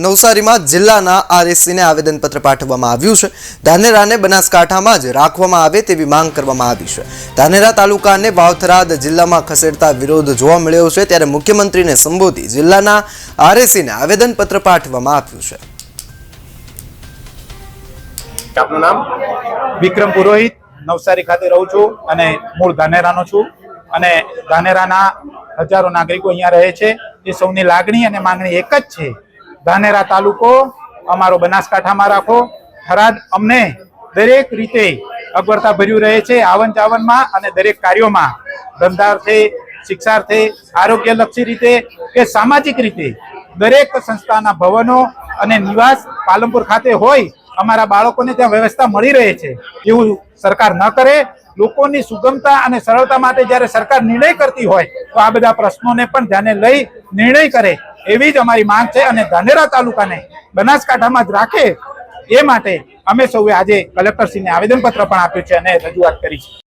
નવસારીમાં જિલ્લાના આરએસસીને આવેદનપત્ર પાઠવવામાં આવ્યું છે. ધાનેરાને બનાસકાંઠામાં જ રાખવામાં આવે તેવી માંગ કરવામાં આવી છે. ધાનેરા તાલુકાને વાવથરાદ જિલ્લામાં ખસેડતા વિરોધ જોવા મળ્યો છે ત્યારે મુખ્યમંત્રીને સંબોધી જિલ્લાના આરએસસીને આવેદનપત્ર પાઠવવામાં આવ્યું છે. આપનું નામ? વિક્રમ પુરોહિત નવસારી ખાતે રહું છું અને મૂળ ધાનેરાનો છું. અને ધાનેરાના હજારો નાગરિકો અહીંયા રહે છે. એ સૌની લાગણી અને માંગણી એક જ છે ધાનેરા તાલુકો, અમારો બનાસકાંઠામાં રાખો. થરાદ અમને દરેક રીતે અગવડતા ભર્યું રહે છે આવન જાવનમાં અને દરેક કાર્યોમાં. ધંધાર્થે, શિક્ષાર્થે, આરોગ્યલક્ષી રીતે કે સામાજિક રીતે દરેક સંસ્થાના ભવનો અને નિવાસ પાલનપુર ખાતે હોય, અમારા બાળકોને ત્યાં વ્યવસ્થા મળી રહે છે. એવું સરકાર ન કરે. લોકોની સુગમતા અને સરળતા માટે જ્યારે સરકાર નિર્ણય કરતી હોય, તો આ બધા પ્રશ્નોને પણ ધ્યાને લઈ નિર્ણય કરે. એવી જ અમારી માંગ છે અને ધાનેરા તાલુકાને બનાસકાંઠામાં જ રાખે એ માટે અમે સૌએ આજે કલેક્ટરશ્રીને આવેદનપત્ર પણ આપ્યું છે અને રજૂઆત કરી છે.